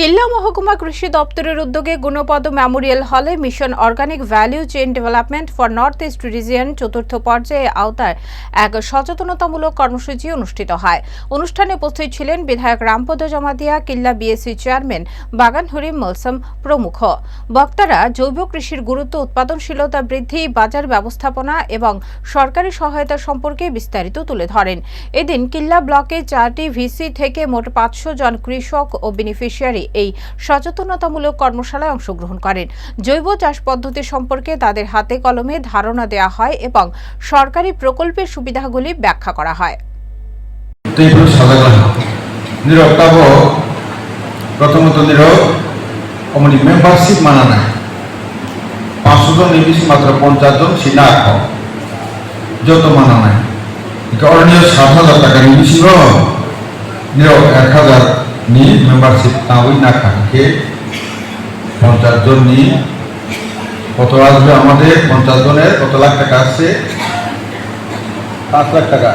কিল্লা মহকুমা কৃষি দপ্তরের উদ্যোগে গুণপদ মেমোরিয়াল হলে mission organic value chain development for north east region চতুর্থ পর্যায়ে আওতায় এক সচেতনতামূলক কর্মসূচি অনুষ্ঠিত হয়। অনুষ্ঠানে উপস্থিত ছিলেন বিধায়ক রামপদ জমাতিয়া, কিল্লা বিএসসি চেয়ারম্যান বাগান হরিম মলসম প্রমুখ। বক্তারা জৈব কৃষির গুরুত্ব, উৎপাদনশীলতা বৃদ্ধি, বাজার ব্যবস্থাপনা এবং সরকারি সহায়তা সম্পর্কে বিস্তারিত তুলে ধরেন। এদিন কিল্লা ব্লকে চারটি ভিসি থেকে মোট পাঁচশো জন কৃষক ও বেনিফিশিয়ারি এই সচেতনতামূলক কর্মশালায় অংশগ্রহণ করেন। জৈব চাষ পদ্ধতি সম্পর্কে তাদের হাতে কলমে ধারণা দেওয়া হয় এবং সরকারি প্রকল্পের সুবিধাগুলি ব্যাখ্যা করা হয়। প্রথমত মেম্বারশিপ মানা নাই। পাঁচশো জন নিবিশ মাত্র পঞ্চাশ জন যত মানা নাই। সাত হাজার টাকা নিরব এক হাজার নি মেম্বারশিপ ওই না থাকে পঞ্চাশ জন নি কত আসবে আমাদের? পঞ্চাশ জনের কত লাখ টাকা আসছে? পাঁচ লাখ টাকা।